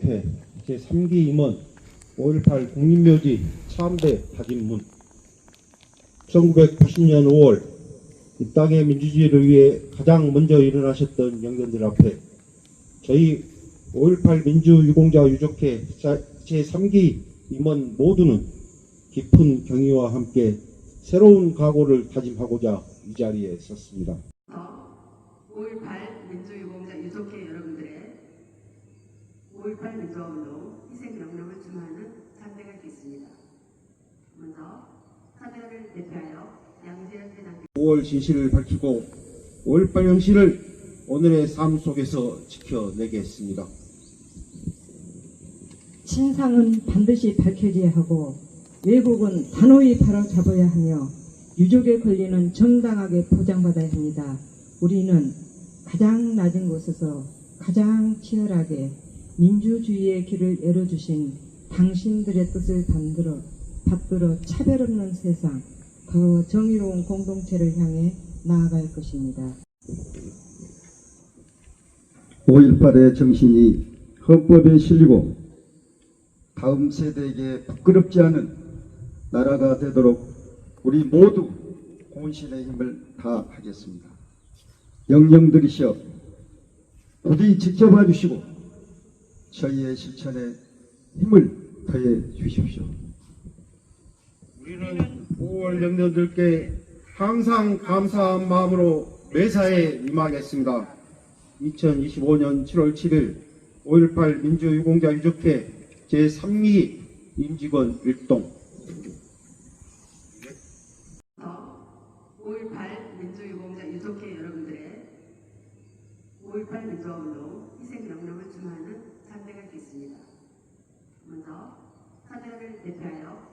회 제3기 임원 5.18 국립묘지 참대 다짐문 1980년 5월 이 땅의 민주주의를 위해 가장 먼저 일어나셨던 영견들 앞에 저희 5.18 민주유공자 유족회 제3기 임원 모두는 깊은 경의와 함께 새로운 각오를 다짐하고자 이 자리에 섰습니다. 5.18 민주유공자 유족회 여러분들의 5.18 민주화운동 희생 명령을 준하는 참배가 있겠습니다. 먼저 참배를 대표하여 양재현 회장님 5월 진실을 밝히고 5.18 형실을 오늘의 삶 속에서 지켜내겠습니다. 진상은 반드시 밝혀져야 하고 왜곡은 단호히 바로잡아야 하며 유족의 권리는 정당하게 보장받아야 합니다. 우리는 가장 낮은 곳에서 가장 치열하게 민주주의의 길을 열어주신 당신들의 뜻을 받들어, 받들어 차별 없는 세상, 더 정의로운 공동체를 향해 나아갈 것입니다. 5.18의 정신이 헌법에 실리고 다음 세대에게 부끄럽지 않은 나라가 되도록 우리 모두 혼신의 힘을 다하겠습니다. 영영 들이셔 부디 지켜봐 주시고 저희의 실천에 힘을 더해 주십시오. 우리는 5월 영년들께 항상 감사한 마음으로 매사에 임하겠습니다. 2025년 7월 7일 5.18 민주유공자 유족회 제3기 임직원 일동 5.18 민주유공자 유족회 여러분 급한 믿음으로 희생 명령을 주문하는 탄대가 되겠습니다. 먼저 탄대를 대표하여